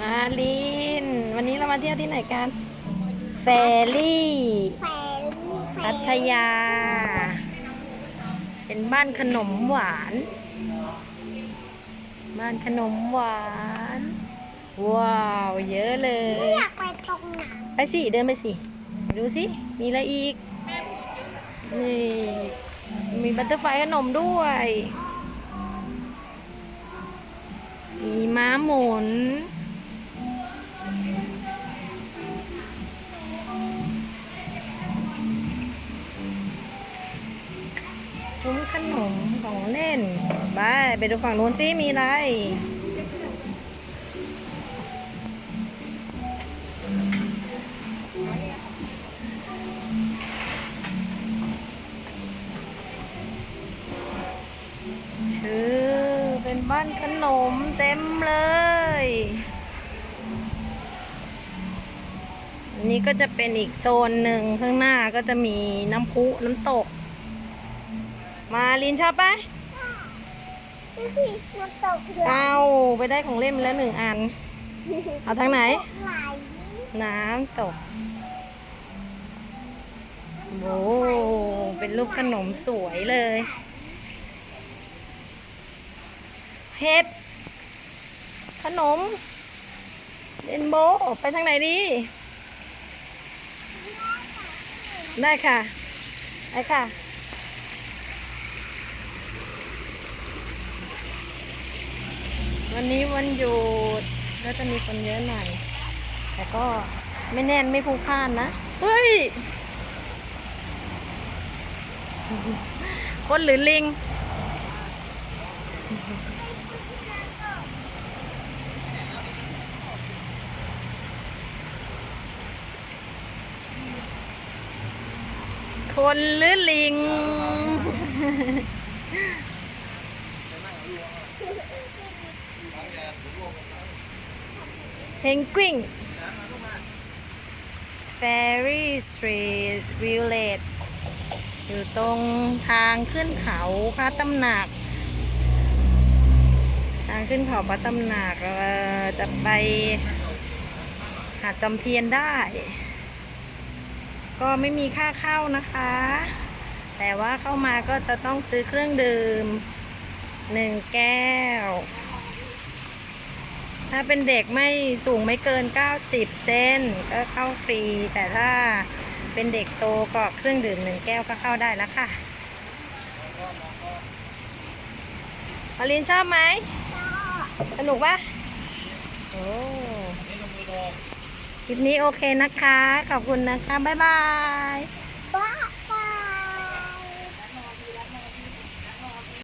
มาลิน วันนี้เรามาเที่ยวที่ไหนกันแฟรี่แฟรี่แฟพัทยา เป็นบ้านขนมหวาน บ้านขนมหวาน ว้าว เยอะเลย อยากไปตรงไหนไปสิ เดินไปสิ ดูสิ มีอะไรอีก นี่ มีบัตเตอร์ไฟขนมด้วย มีม้าหมุนุ้มขนมของเล่นไปไปดูฝั่งนู้นสิมีอะไรชื่อเป็นบ้านขนมเต็มเลยนนี้ก็จะเป็นอีกโซนหนึ่งข้างหน้าก็จะมีน้ำพุน้ำตก มาลินชอบปะดูสิมันตกไหลเอาไปได้ของเล่นมาแล้วหนึ่งอัน เอาทางไหน ไหลน้ำตกโอ้เป็นรูปขนมสวยเลยเห็ด ขนมเรนโบว์ไปทางไหนดี ได้ค่ะไปค่ะ วันนี้วันหยุดก็จะมีคนเยอะหน่อย แต่ก็ไม่แน่นไม่ผูกพล่านนะเฮ้ย คนหรือลิง คนหรือลิง เพนกวิน Ferry Street Village อยู่ตรงทางขึ้นเขาพระตำหนัก ทางขึ้นเขาพระตำหนักจะไปหาดจอมเทียนได้ ก็ไม่มีค่าเข้านะคะ แต่ว่าเข้ามาก็จะต้องซื้อเครื่องดื่มหนึ่งแก้ว ถ้าเป็นเด็กไม่สูงไม่เกิน 90 เซนก็เข้าฟรี แต่ถ้าเป็นเด็กโตก็เครื่องดื่มหนึ่งแก้วก็เข้าได้แล้วค่ะอลินชอบไหมสนุกปะโอ้คลิปนี้โอเคนะคะ ขอบคุณนะคะ บ๊ายบาย